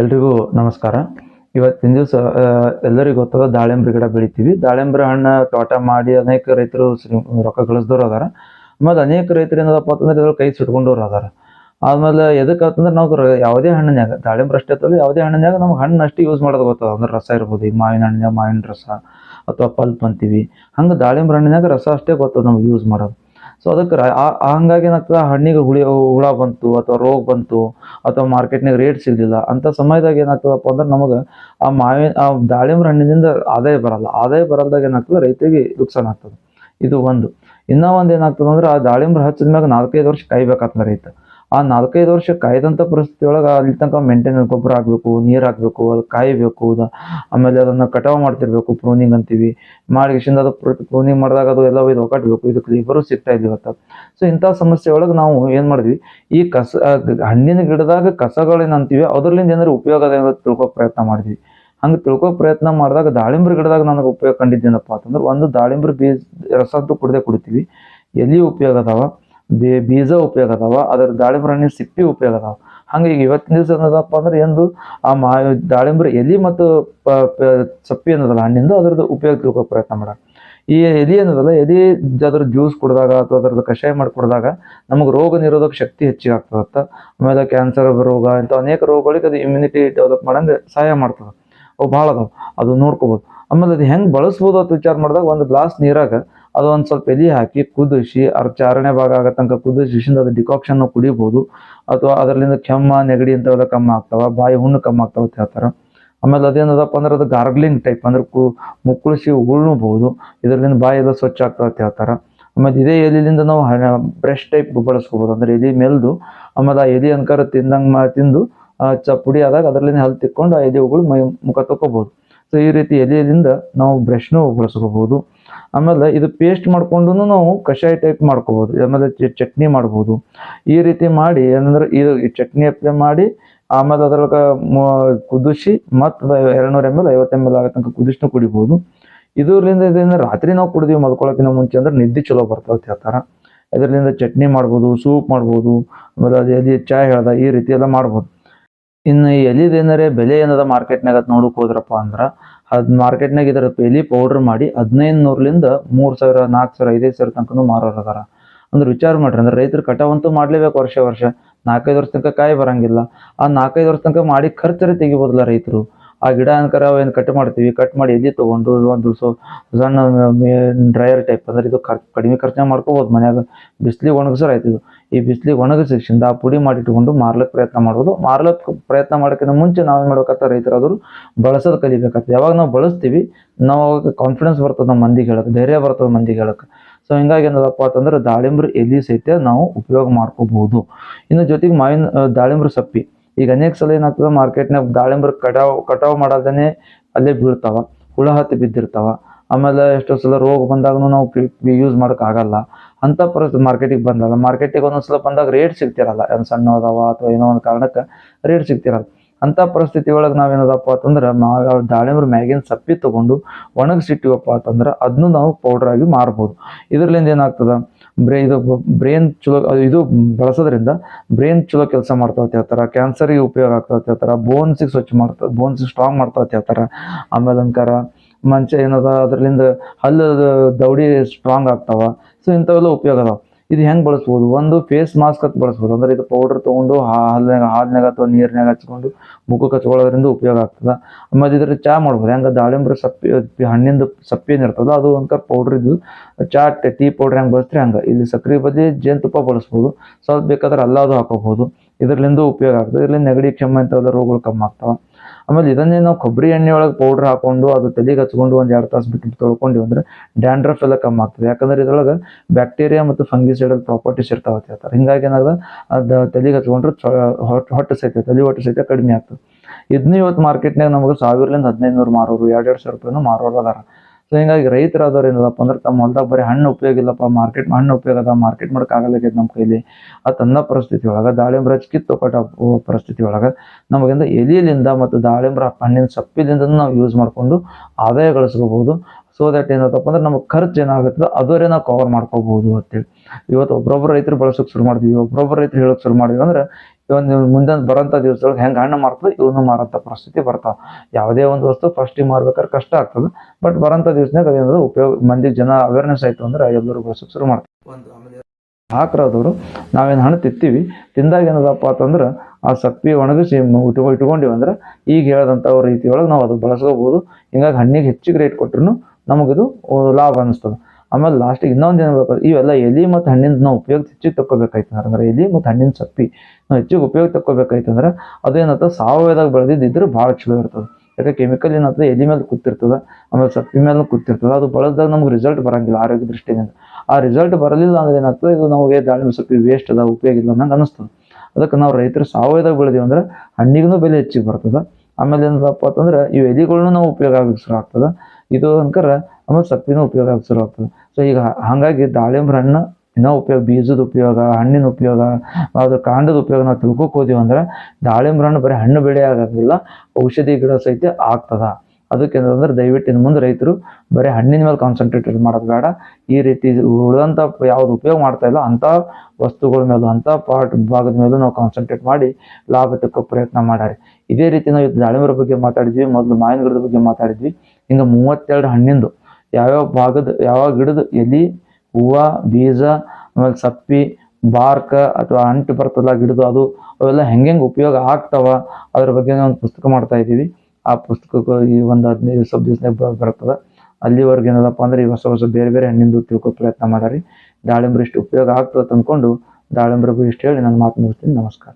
ಎಲ್ರಿಗೂ ನಮಸ್ಕಾರ. ಇವತ್ತಿನ ದಿವಸ ಎಲ್ಲರಿಗೂ ಗೊತ್ತದ ದಾಳಿಂಬ್ರಿ ಗಿಡ ಬೆಳಿತೀವಿ. ದಾಳಿಂಬ್ರಿ ಹಣ್ಣು ತೋಟ ಮಾಡಿ ಅನೇಕ ರೈತರು ರೊಕ್ಕ ಗಳಿಸಿದವ್ರು ಅದಾರ. ಮತ್ತು ಅನೇಕ ರೈತರು ಏನದಪ್ಪ ಅಂತಂದ್ರೆ ಇದ್ರಲ್ಲಿ ಕೈ ಸುಟ್ಕೊಂಡವ್ರು ಅದಾರ. ಆದ್ಮೇಲೆ ಎದಕ್ಕೆ ಅಂತಂದ್ರೆ ನಾವು ಯಾವುದೇ ಹಣ್ಣಿನ್ಯಾಗ, ದಾಳಿಂಬ್ರಿ ಅಷ್ಟೇ ಅಲ್ಲ ಯಾವುದೇ ಹಣ್ಣಿನ್ಯಾಗ ನಮ್ಗೆ ಹಣ್ಣು ಅಷ್ಟೇ ಯೂಸ್ ಮಾಡೋದು ಗೊತ್ತದ. ಅಂದ್ರೆ ರಸ ಇರ್ಬೋದು ಈಗ ಮಾವಿನ ಹಣ್ಣಿನ ಮಾವಿನ ರಸ ಅಥವಾ ಪಲ್ಪ್ ಅಂತೀವಿ. ಹಂಗೆ ದಾಳಿಂಬ್ರಿ ಹಣ್ಣಿನ್ಯಾಗ ರಸ ಅಷ್ಟೇ ಗೊತ್ತದ ನಮ್ಗೆ ಯೂಸ್ ಮಾಡೋದು. ಸೊ ಅದಕ್ಕೆ ಹಂಗಾಗಿ ಏನಾಗ್ತದೆ ಹಣ್ಣಿಗೆ ಹುಳಿ ಹುಳ ಬಂತು, ಅಥವಾ ರೋಗ ಬಂತು, ಅಥವಾ ಮಾರ್ಕೆಟ್ನಾಗ ರೇಟ್ ಸಿಗಲಿಲ್ಲ, ಅಂತ ಸಮಯದಾಗ ಏನಾಗ್ತದಪ್ಪ ಅಂದ್ರೆ ನಮಗೆ ಆ ಮಾವಿನ ಆ ದಾಳಿಂಬ್ರ ಹಣ್ಣಿನಿಂದ ಆದಾಯ ಬರಲ್ಲ. ಆದಾಯ ಬರಲ್ದಾಗ ಏನಾಗ್ತದೆ? ರೈತರಿಗೆ ನುಕ್ಸಾನ ಆಗ್ತದೆ. ಇದು ಒಂದು. ಇನ್ನೂ ಒಂದು ಏನಾಗ್ತದೆ ಅಂದ್ರೆ ಆ ದಾಳಿಂಬ್ರ ಹಚ್ಚಿದ ಮ್ಯಾಗ ನಾಲ್ಕೈದು ವರ್ಷ ಕಾಯ್ಬೇಕಾಗ್ತದೆ ರೈತ. ಆ ನಾಲ್ಕೈದು ವರ್ಷ ಕಾಯ್ದಂಥ ಪರಿಸ್ಥಿತಿ ಒಳಗೆ ಅಲ್ಲಿ ತನಕ ಮೇಂಟೈನ್ ಗೊಬ್ಬರ ಹಾಕಬೇಕು, ನೀರು ಹಾಕಬೇಕು, ಅದು ಕಾಯಬೇಕು, ಅದು ಆಮೇಲೆ ಅದನ್ನು ಕಟಾವು ಮಾಡ್ತಿರ್ಬೇಕು ಪ್ರೂನಿಂಗ್ ಅಂತೀವಿ. ಮಾಡಿ ಅದು ಪ್ರೂನಿಂಗ್ ಮಾಡಿದಾಗ ಅದು ಎಲ್ಲ ಇದು ಒಕಾಟ್ಬೇಕು ಇದಕ್ಕೆ ಲೇಬರು ಸಿಗ್ತಾ ಇಲ್ಲ ಇವತ್ತು ಸೊ ಇಂಥ ಸಮಸ್ಯೆ ಒಳಗೆ ನಾವು ಏನು ಮಾಡಿದ್ವಿ? ಈ ಕಸ ಹಣ್ಣಿನ ಗಿಡದಾಗ ಕಸಗಳೇನು ಅಂತೀವಿ, ಅದ್ರಲ್ಲಿಂದ ಏನಾದ್ರು ಉಪಯೋಗ ಅದ ತಿಳ್ಕೋ ಪ್ರಯತ್ನ ಮಾಡಿದ್ವಿ. ಹಂಗೆ ತಿಳ್ಕೋ ಪ್ರಯತ್ನ ಮಾಡಿದಾಗ ದಾಳಿಂಬ್ರ ಗಿಡದಾಗ ನನಗೆ ಉಪಯೋಗ ಕಂಡಿದ್ದೇನಪ್ಪ ಅಂತಂದ್ರೆ, ಒಂದು ದಾಳಿಂಬ್ರ ಬೀಜ ರಸ ಅಂತೂ ಕುಡ್ದೇ ಕುಡಿತೀವಿ. ಎಲ್ಲಿ ಉಪಯೋಗ ಅದಾವ? ಬೇ ಬೀಜ ಉಪಯೋಗ ಅದಾವ, ಅದ್ರ ದಾಳಿಂಬ್ರ ಹಣ್ಣಿನ ಸಿಪ್ಪಿ ಉಪಯೋಗ ಅದಾವ. ಹಂಗೆ ಈಗ ಇವತ್ತಿನ ದಿವಸ ಏನದಪ್ಪ ಅಂದ್ರೆ ಎಂದು ಆ ಮಾ ದಾಳಿಂಬ್ರ ಎಲಿ ಮತ್ತು ಸಪ್ಪಿ ಅನ್ನೋದಲ್ಲ, ಹಣ್ಣಿಂದ ಅದ್ರದ್ದು ಉಪಯೋಗ ತಿಳ್ಕೊ ಪ್ರಯತ್ನ ಮಾಡ. ಈ ಎಲಿ ಏನದಲ್ಲ ಎಲಿ ಅದ್ರ ಜ್ಯೂಸ್ ಕುಡಿದಾಗ ಅಥವಾ ಅದ್ರದ್ದು ಕಷಾಯ ಮಾಡಿ ಕುಡಿದಾಗ ನಮಗೆ ರೋಗ ನಿರೋಧಕ ಶಕ್ತಿ ಹೆಚ್ಚಿಗೆ ಆಗ್ತದತ್ತ. ಆಮೇಲೆ ಕ್ಯಾನ್ಸರ್ ರೋಗ, ಇಂಥ ಅನೇಕ ರೋಗಗಳಿಗೆ ಅದು ಇಮ್ಯುನಿಟಿ ಡೆವಲಪ್ ಮಾಡಂಗೆ ಸಹಾಯ ಮಾಡ್ತದೆ. ಅವು ಭಾಳ ಅದಾವ, ಅದು ನೋಡ್ಕೋಬೋದು. ಆಮೇಲೆ ಅದು ಹೆಂಗೆ ಬಳಸ್ಬೋದು ಅಂತ ವಿಚಾರ ಮಾಡಿದಾಗ, ಒಂದು ಗ್ಲಾಸ್ ನೀರಾಗ ಅದು ಒಂದು ಸ್ವಲ್ಪ ಎಲೆ ಹಾಕಿ ಕುದಿಸಿ ಅರ್ಚಾರಣೆ ಭಾಗ ಆಗೋ ತನಕ ಕುದಿಸಿಂದ ಅದು ಡಿಕಾಕ್ಷನ್ ಕುಡಿಬೋದು. ಅಥವಾ ಅದರಲ್ಲಿಂದ ಕೆಮ್ಮ, ನೆಗಡಿ ಇಂಥವೆಲ್ಲ ಕಮ್ಮಿ ಆಗ್ತಾವ, ಬಾಯಿ ಹುಣ್ಣು ಕಮ್ಮಿ ಆಗ್ತಾವ ಅಂತ ಹೇಳ್ತಾರೆ. ಆಮೇಲೆ ಅದೇನದಪ್ಪ ಅಂದ್ರೆ ಅದು ಗಾರ್ಗ್ಲಿಂಗ್ ಟೈಪ್ ಅಂದ್ರೆ ಕು, ಮುಕ್ಕಳಿಸಿ ಉಗುಳ್ಬೋದು ಇದರಿಂದ ಬಾಯಿ ಎಲ್ಲ ಸ್ವಚ್ಛ ಆಗ್ತಾವ ಅಂತ ಹೇಳ್ತಾರೆ. ಆಮೇಲೆ ಇದೇ ಎಲೆಯಿಂದ ನಾವು ಬ್ರಷ್ ಟೈಪ್ ಬಳಸ್ಕೋಬೋದು. ಅಂದ್ರೆ ಎಲೆ ಮೆಲ್ದು, ಆಮೇಲೆ ಆ ಎಲೆ ಅನ್ಕರ ತಿಂದಂಗೆ ಮಾ, ತಿಂದು ಚ, ಪುಡಿ ಆದಾಗ ಅದರಲ್ಲಿ ಹಲ್ ತಿಕ್ಕೊಂಡು ಆ ಎಲೆ ಉಗುಳು ಮೈ, ಮುಖ ತಗೋಬೋದು ಸೊ ಈ ರೀತಿ ಎಲೆಯಿಂದ ನಾವು ಬ್ರಷ್ನು ಬಳಸ್ಕೋಬಹುದು. ಆಮೇಲೆ ಇದು ಪೇಸ್ಟ್ ಮಾಡಿಕೊಂಡು ನಾವು ಕಷಾಯ ಟೈಪ್ ಮಾಡ್ಕೋಬೋದು ಆಮೇಲೆ ಚಟ್ನಿ ಮಾಡ್ಬೋದು. ಈ ರೀತಿ ಮಾಡಿ ಏನಂದ್ರೆ ಇದು ಚಟ್ನಿ ಅಪ್ಲೈ ಮಾಡಿ, ಆಮೇಲೆ ಅದ್ರೊಳಗೆ ಕುದಿಸಿ ಮತ್ತು ಎರಡ್ನೂರ ಎಂ ಎಲ್ ಐವತ್ತು ಎಂ ಎಲ್ ಆಗೋ ತನಕ ಕುದಿಸ್ನು ಕುಡಿಬೋದು. ಇದರಿಂದ ಇದರಿಂದ ರಾತ್ರಿ ನಾವು ಕುಡಿದೀವಿ ಮಲ್ಕೊಳ್ಳೋಕಿನ ಮುಂಚೆ ಅಂದ್ರೆ ನಿದ್ದೆ ಚಲೋ ಬರ್ತದೆ ಅಂತ ಹೇಳ್ತಾರೆ. ಇದರಿಂದ ಚಟ್ನಿ ಮಾಡ್ಬೋದು ಸೂಪ್ ಮಾಡ್ಬೋದು, ಆಮೇಲೆ ಅದು ಚಾಯ್ ಹೇಳ್ದ ಈ ರೀತಿ ಎಲ್ಲ ಮಾಡ್ಬೋದು. ಇನ್ನು ಎಲಿದು ಏನಾರೇ ಬೆಲೆ ಏನದ ಮಾರ್ಕೆಟ್ನಾಗ ಅದು ನೋಡಕ್ ಹೋದ್ರಪ್ಪ ಅಂದ್ರೆ ಅದು ಮಾರ್ಕೆಟ್ನಾಗ ಇದರ ಎಲಿ ಪೌಡ್ರ್ ಮಾಡಿ ಹದಿನೈದು ನೂರಲಿಂದ ಮೂರು ಸಾವಿರ ನಾಲ್ಕು ಸಾವಿರ ಐದೈದು ಸಾವಿರ ತನಕನೂ ಮಾರೋರು ಅದಾರ. ಅಂದ್ರೆ ವಿಚಾರ ಮಾಡ್ರಿ, ಅಂದ್ರೆ ರೈತರು ಕಟಾವಂತೂ ಮಾಡ್ಲೇಬೇಕು ವರ್ಷ ವರ್ಷ, ನಾಲ್ಕೈದು ವರ್ಷ ತನಕ ಕಾಯಿ ಬರಂಗಿಲ್ಲ. ಆ ನಾಲ್ಕೈದು ವರ್ಷ ತನಕ ಮಾಡಿ ಖರ್ಚರೆ ತೆಗಿಬೋದಲ್ಲ ರೈತರು. ಆ ಗಿಡ ಅನ್ಕರ ಏನು ಕಟ್ ಮಾಡ್ತೀವಿ ಕಟ್ ಮಾಡಿ ಎಲ್ಲಿ ತೊಗೊಂಡು ಒಂದು ಸೊ, ಸಣ್ಣ ಡ್ರೈಯರ್ ಟೈಪ್ ಅಂದ್ರೆ ಇದು ಕಡಿಮೆ ಖರ್ಚು ಮಾಡ್ಕೋಬಹುದು ಮನ್ಯಾಗ ಬಿಸಿಲಿಗೆ ಒಣಗಿಸ್ರ ಆಯ್ತು ಇದು. ಈ ಬಿಸಿಲಿಗೆ ಒಣಗಿಸಿಂದ ಆ ಪುಡಿ ಮಾಡಿ ಇಟ್ಕೊಂಡು ಮಾರ್ಲಕ್ಕೆ ಪ್ರಯತ್ನ ಮಾಡೋದು ಮಾರ್ಲಕ್ಕೆ ಪ್ರಯತ್ನ ಮಾಡೋಕ್ಕಿಂತ ಮುಂಚೆ ನಾವೇನು ಮಾಡ್ಬೇಕಂತ ರೈತರಾದ್ರು ಬಳಸೋದು ಕಲಿಬೇಕಾಗ್ತದೆ ಯಾವಾಗ ನಾವು ಬಳಸ್ತೀವಿ, ನಾವು ಅವಾಗ ಕಾನ್ಫಿಡೆನ್ಸ್ ಬರ್ತದೆ ನಮ್ಮ ಮಂದಿಗೆ ಹೇಳಕ್ಕೆ ಧೈರ್ಯ ಬರ್ತದೆ ಮಂದಿಗೆ ಹೇಳಕ್ಕೆ ಸೊ ಹಿಂಗಾಗಿ ಏನದಪ್ಪ ಅಂತಂದ್ರೆ ದಾಳಿಂಬ್ರ ಎಲಿ ಸಹಿತ ನಾವು ಉಪಯೋಗ ಮಾಡ್ಕೋಬಹುದು ಇನ್ನು ಜೊತೆಗೆ ಮಾವಿನ, ದಾಳಿಂಬ್ರ ಸಪ್ಪಿ. ಈಗ ಅನೇಕ ಸಲ ಏನಾಗ್ತದೆ ಮಾರ್ಕೆಟ್ನಾಗ ದಾಳಿಂಬ್ರ ಕಟಾವ್ ಕಟಾವ್ ಮಾಡೋದನ್ನೆ ಅಲ್ಲೇ ಬೀಳ್ತಾವ, ಹುಳ ಹತ್ತಿ ಬಿದ್ದಿರ್ತಾವ. ಆಮೇಲೆ ಎಷ್ಟೋ ಸಲ ರೋಗ ಬಂದಾಗೂ ನಾವು ಯೂಸ್ ಮಾಡೋಕ್ಕಾಗಲ್ಲ. ಅಂಥ ಪರಿಸ್ಥಿತಿ ಮಾರ್ಕೆಟಿಗೆ ಬಂದಾಗ ಮಾರ್ಕೆಟಿಗೆ ಒಂದೊಂದ್ಸಲ ಬಂದಾಗ ರೇಟ್ ಸಿಗ್ತಿರಲ್ಲ. ಏನು ಸಣ್ಣ ಅದಾವ ಅಥವಾ ಏನೋ ಒಂದು ಕಾರಣಕ್ಕೆ ರೇಟ್ ಸಿಗ್ತಿರಲ್ಲ. ಅಂಥ ಪರಿಸ್ಥಿತಿ ಒಳಗೆ ನಾವೇನದಪ್ಪ ಅಂತಂದ್ರೆ ಮಾ ದಾಳಿಂಬ್ರ ಮ್ಯಾಗಿನ ಸಪ್ಪಿ ತೊಗೊಂಡು ಒಣಗಿಸಿಟ್ಟಿವಪ್ಪ ಅಂತಂದ್ರೆ ಅದನ್ನು ನಾವು ಪೌಡರ್ ಆಗಿ ಮಾರ್ಬೋದು. ಇದರಿಂದ ಏನಾಗ್ತದೆ? ಬ್ರೇ ಇದು ಬ್ರೈನ್ ಚಲೋ ಇದು ಬಳಸೋದ್ರಿಂದ ಬ್ರೈನ್ ಚಲೋ ಕೆಲಸ ಮಾಡ್ತಾ ಹೇಳ್ತಾರೆ. ಕ್ಯಾನ್ಸರಿಗೆ ಉಪಯೋಗ ಆಗ್ತಾ ಹೇಳ್ತಾರೆ. ಬೋನ್ಸಿಗೆ ಸ್ವಚ್ಛ ಮಾಡ್ತಾ ಬೋನ್ಸಿಗೆ ಸ್ಟ್ರಾಂಗ್ ಮಾಡ್ತಾ ಹೇಳ್ತಾರೆ. ಆಮೇಲೆ ಅಂಕಾರ ಮಂಚ ಏನದ ಅದರಿಂದ ಹಲ್ಲು ದೌಡಿ ಸ್ಟ್ರಾಂಗ್ ಆಗ್ತಾವ. ಸೊ ಇಂಥವೆಲ್ಲ ಉಪಯೋಗ ಅದಾವ. ಇದು ಹೆಂಗೆ ಬಳಸ್ಬೋದು? ಒಂದು ಫೇಸ್ ಮಾಸ್ಕ್ ಅಂತ ಬಳಸ್ಬೋದು. ಅಂದ್ರೆ ಇದು ಪೌಡರ್ ತೊಗೊಂಡು ಹಾಲ್ನಾಗ ಹಾಲ್ನಾಗ ಅಥವಾ ನೀರ್ನಾಗ ಹಚ್ಕೊಂಡು ಮುಖಕ್ಕೆ ಹಚ್ಕೊಳ್ಳೋದ್ರಿಂದ ಉಪಯೋಗ ಆಗ್ತದೆ. ಆಮೇಲೆ ಇದ್ರ ಚಾ ಮಾಡ್ಬೋದು. ಹೆಂಗೆ? ದಾಳಿಂಬ್ರೆ ಸಪ್ಪಿ, ಹಣ್ಣಿಂದ ಸಪ್ಪಿ ಏನಿರ್ತದ ಅದು ಒಂಥರ ಪೌಡ್ರ್ ಇದು. ಚಾ, ಟೀ ಪೌಡ್ರ್ ಹೆಂಗೆ ಬಳಸ್ತೀರಿ? ಹಂಗೆ. ಇಲ್ಲಿ ಸಕ್ರೆ ಬದಲಿ ಜೇನುತುಪ್ಪ ಬಳಸ್ಬೋದು. ಸ್ವಲ್ಪ ಬೇಕಾದ್ರೆ ಅಲ್ಲಾದು ಹಾಕೋಬಹುದು. ಇದರಿಂದ ಉಪಯೋಗ ಆಗ್ತದೆ. ಇದರಿಂದ ನೆಗಡಿ, ಕೆಮ್ಮು ಇಂಥವೆಲ್ಲ ರೋಗಗಳು ಕಮ್ಮಿ ಆಗ್ತಾವ. ಆಮೇಲೆ ಇದನ್ನೇ ನಾವು ಕೊಬ್ಬರಿ ಎಣ್ಣೆ ಒಳಗೆ ಪೌಡ್ರ್ ಹಾಕೊಂಡು ಅದು ತಲೆಗೆ ಹಚ್ಕೊಂಡು ಒಂದು ಎರಡು ತಾಸು ಬಿಟ್ಟು ತೊಳ್ಕೊಂಡಿವಿ ಅಂದ್ರೆ ಡ್ಯಾಂಡ್ರಫ್ ಎಲ್ಲ ಕಮ್ಮಿ ಆಗ್ತದೆ. ಯಾಕಂದ್ರೆ ಇದ್ರೊಳಗೆ ಬ್ಯಾಕ್ಟೀರಿಯಾ ಮತ್ತು ಫಂಗಿಸೈಡಲ್ ಪ್ರಾಪರ್ಟೀಸ್ ಇರ್ತಾವೆ ಅಂತ ಹೇಳ್ತಾರೆ. ಹಿಂಗಾಗಿ ಏನಾಗ ಅದು ತಲೆಗೆ ಹಚ್ಕೊಂಡ್ರೆ ಹೊಟ್ಟೆ ಸಹಿತ, ತಲೆ ಹೊಟ್ಟೆ ಸಹಿತ ಕಡಿಮೆ ಆಗ್ತದೆ. ಇದನ್ನ ಇವತ್ತು ಮಾರ್ಕೆಟ್ನಾಗ ನಮಗೆ ಸಾವಿರಲಿಂದ ಹದಿನೈದು ನೂರು ಮಾರೋರು, ಎರಡು ಎರಡು ಸಾವಿರ ರೂಪಾಯಿನೂ ಮಾರೋರು ಅದಾರ. ಸೊ ಹಿಂಗಾಗಿ ರೈತರಾದವ್ರು ಏನದಪ್ಪ ಅಂದ್ರೆ ತಮ್ಮ ಹೊಲ್ದಾಗ ಬರೀ ಹಣ್ಣು ಉಪಯೋಗ ಇಲ್ಲಪ್ಪ ಮಾರ್ಕೆಟ್ ಹಣ್ಣು ಉಪಯೋಗ ಅದ ಮಾರ್ಕೆಟ್ ಮಾಡೋಕ್ಕಾಗಲ್ಲಾಗೈತೆ ನಮ್ಮ ಕೈಲಿ. ಅದು ತನ್ನ ಪರಿಸ್ಥಿತಿ ಒಳಗೆ, ದಾಳಿಂಬ್ರ ಕಿತ್ತು ಕೊಟ್ಟ ಪರಿಸ್ಥಿತಿ ಒಳಗೆ ನಮಗಿಂದ ಎಲಿಲಿಂದ ಮತ್ತು ದಾಳಿಂಬ್ರ ಹಣ್ಣಿನ ಸಪ್ಪಿಲಿಂದ ನಾವು ಯೂಸ್ ಮಾಡಿಕೊಂಡು ಆದಾಯ ಗಳಿಸ್ಕೋಬಹುದು. ಸೊ ದಟ್ ಏನತ್ತಪ್ಪ ಅಂದ್ರೆ ನಮ್ಗೆ ಖರ್ಚು ಏನಾಗುತ್ತೋ ಅದರೇ ನಾವು ಕವರ್ ಮಾಡ್ಕೋಬಹುದು ಅಂತೇಳಿ. ಇವತ್ತು ಒಬ್ಬೊಬ್ಬರು ರೈತರು ಬಳಸೋಕೆ ಶುರು ಮಾಡಿದ್ವಿ ಒಬ್ಬೊಬ್ಬರು ರೈತರು ಹೇಳೋಕೆ ಶುರು ಮಾಡಿದ್ವಿ ಅಂದ್ರೆ ಇವನ್ ಮುಂದೆ ಬರೋಂಥ ದಿವಸದೊಳಗೆ ಹೆಂಗೆ ಹಣ್ಣು ಮಾರ್ತದ ಇವನು ಮಾರೋಂಥ ಪರಿಸ್ಥಿತಿ ಬರ್ತಾವೆ. ಯಾವುದೇ ಒಂದು ವಸ್ತು ಫಸ್ಟಿಗೆ ಮಾರ್ಬೇಕಾದ್ರೆ ಕಷ್ಟ ಆಗ್ತದೆ. ಬಟ್ ಬರೋಂಥ ದಿವ್ಸನಾಗ ಅದೇನದು ಉಪಯೋಗ ಮಂದಿ ಜನ ಅವೇರ್ನೆಸ್ ಆಯ್ತು ಅಂದ್ರೆ ಎಲ್ಲರೂ ಬಳಸೋಕೆ ಶುರು ಮಾಡ್ತಾರೆ. ಒಂದು ಆಮೇಲೆ ಹಾಕ್ರಾದವರು ನಾವೇನು ಹಣ್ಣು ತಿತ್ತೀವಿ ತಿಂದಾಗ ಏನದಪ್ಪ ಅಂತಂದ್ರೆ ಆ ಸಪ್ಪಿ ಒಣಗಿಸಿ ಇಟ್ಕೊ ಇಟ್ಕೊಂಡಿವಿ ಅಂದ್ರೆ ಈಗ ಹೇಳದಂಥ ರೀತಿ ಒಳಗೆ ನಾವು ಅದು ಬಳಸ್ಕೋಬೋದು. ಹಿಂಗಾಗಿ ಹಣ್ಣಿಗೆ ಹೆಚ್ಚಿಗೆ ರೇಟ್ ಕೊಟ್ರು ನಮಗಿದು ಲಾಭ ಅನಿಸ್ತದೆ. ಆಮೇಲೆ ಲಾಸ್ಟಿಗೆ ಇನ್ನೊಂದು ಏನು ಬೇಕು ಇವೆಲ್ಲ ಎಲೆ ಮತ್ತು ಹಣ್ಣಿಂದ ನಾವು ಉಪಯೋಗ ಹೆಚ್ಚಿಗೆ ತಕ್ಕೋಬೇಕಾಯ್ತು. ಅಂದ್ರೆ ಎಲೆ ಮತ್ತು ಹಣ್ಣಿನ ಸಪ್ಪಿ ನಾವು ಹೆಚ್ಚಿಗೆ ಉಪಯೋಗ ತಕ್ಕೋಬೇಕಾಯ್ತು ಅಂದ್ರೆ ಅದೇನತ್ತ ಸಾವಯವದಾಗ ಬೆಳೆದಿದ್ದಿದ್ರೆ ಭಾಳ ಚಲೋ ಇರ್ತದೆ. ಯಾಕೆ ಕೆಮಿಕಲ್ ಏನಾಗ್ತದೆ ಎಲೆ ಮೇಲೆ ಕೂತಿರ್ತದೆ, ಆಮೇಲೆ ಸಪ್ಪಿ ಮೇಲೆ ಕೂತಿರ್ತದೆ, ಅದು ಬಳಸಿದಾಗ ನಮ್ಗೆ ರಿಸಲ್ಟ್ ಬರಂಗಿಲ್ಲ ಆರೋಗ್ಯ ದೃಷ್ಟಿಯಿಂದ. ಆ ರಿಸಲ್ಟ್ ಬರಲಿಲ್ಲ ಅಂದ್ರೆ ಏನಾಗ್ತದೆ, ಇದು ನಮಗೆ ದಾಳಿಂಬೆ ಸಪ್ಪಿ ವೇಸ್ಟ್ ಅದ, ಉಪಯೋಗ ಇಲ್ಲ ಅನ್ನಂಗೆ ಅನಿಸ್ತದೆ ಅದಕ್ಕೆ ನಾವು ರೈತರು ಸಾವಯವದಾಗ ಬೆಳೆದೀವಿ ಅಂದ್ರೆ ಹಣ್ಣಿಗೂ ಬೆಲೆ ಹೆಚ್ಚಿಗೆ ಬರ್ತದೆ. ಆಮೇಲೆ ಏನಪ್ಪ ಅಂತಂದ್ರೆ ಇವು ಎಲೆಗಳ್ನು ನಾವು ಉಪಯೋಗ ಆಗಕ್ಕೆ ಶುರು ಆಗ್ತದೆ. ಇದು ಅನ್ಕರ ಆಮೇಲೆ ಸೊಪ್ಪಿನ ಉಪಯೋಗ ಆಗಿ ಶುರು ಆಗ್ತದೆ. ಸೊ ಈಗ ಹಾಗಾಗಿ ದಾಳಿಂಬೆ ಹಣ್ಣು ಇನ್ನೂ ಉಪಯೋಗ, ಬೀಜದ ಉಪಯೋಗ, ಹಣ್ಣಿನ ಉಪಯೋಗ ಅದ್ರ ಕಾಂಡದ ಉಪಯೋಗ ನಾವು ತಿಳ್ಕೊಕ್ ಹೋದಿವಿ ಅಂದ್ರೆ ದಾಳಿಂಬ್ರೆ ಹಣ್ಣು ಬರೀ ಹಣ್ಣು ಬೆಳೆ ಆಗೋದಿಲ್ಲ ಔಷಧಿ ಗಿಡ ಸಹಿತ ಆಗ್ತದ. ಅದಕ್ಕೆ ಅಂದ್ರೆ ದಯವಿಟ್ಟು ಇನ್ನು ಮುಂದೆ ರೈತರು ಬರೀ ಹಣ್ಣಿನ ಮೇಲೆ ಕಾನ್ಸಂಟ್ರೇಟ್ ಮಾಡೋದು ಬೇಡ. ಈ ರೀತಿ ಉಳಿದಂಥ ಯಾವ್ದು ಉಪಯೋಗ ಮಾಡ್ತಾ ಇಲ್ಲ, ಅಂಥ ವಸ್ತುಗಳ ಮೇಲೂ, ಅಂಥ ಪಾರ್ಟ್ ಭಾಗದ ಮೇಲೂ ನಾವು ಕಾನ್ಸಂಟ್ರೇಟ್ ಮಾಡಿ ಲಾಭ ತಕ್ಕ ಪ್ರಯತ್ನ ಮಾಡಾರಿ ಇದೇ ರೀತಿ ನಾವು ದಾಳಿಂಬರ ಬಗ್ಗೆ ಮಾತಾಡಿದ್ವಿ, ಮೊದಲು ಮಾವಿನ ಗಿಡದ ಬಗ್ಗೆ ಮಾತಾಡಿದ್ವಿ. ಹಿಂಗೆ ಮೂವತ್ತೆರಡು ಹಣ್ಣಿಂದು ಯಾವ್ಯಾವ ಭಾಗದ ಯಾವ ಗಿಡದ ಎಲಿ, ಹೂವು, ಬೀಜ, ಆಮೇಲೆ ಸಪ್ಪಿ, ಬಾರ್ಕ ಅಥವಾ ಅಂಟು ಬರ್ತಲ್ಲ ಗಿಡದು ಅದು ಅವೆಲ್ಲ ಹೆಂಗೆ ಉಪಯೋಗ ಆಗ್ತಾವ, ಅದ್ರ ಬಗ್ಗೆ ಒಂದು ಪುಸ್ತಕ ಮಾಡ್ತಾ ಇದ್ದೀವಿ. ಆ ಪುಸ್ತಕಕ್ಕೆ ಈ ಒಂದು ಹದಿನೈದು ಸ್ವಲ್ಪ ದಿವಸದಾಗ ಬರ್ತದೆ. ಅಲ್ಲಿವರೆಗೆ ಏನದಪ್ಪ ಅಂದ್ರೆ ಈ ಹೊಸ ಹೊಸ ಬೇರೆ ಬೇರೆ ಹಣ್ಣಿಂದು ತಿಳ್ಕೊ ಪ್ರಯತ್ನ ಮಾಡಾರಿ. ದಾಳಿಂಬ್ರಿ ಇಷ್ಟು ಉಪಯೋಗ ಆಗ್ತದೆ ಅಂದ್ಕೊಂಡು ದಾಳಿಂಬ್ರಿಗೂ ಇಷ್ಟು ಹೇಳಿ ನನ್ನ ಮಾತು ಮುಗಿಸ್ತೀನಿ. ನಮಸ್ಕಾರ.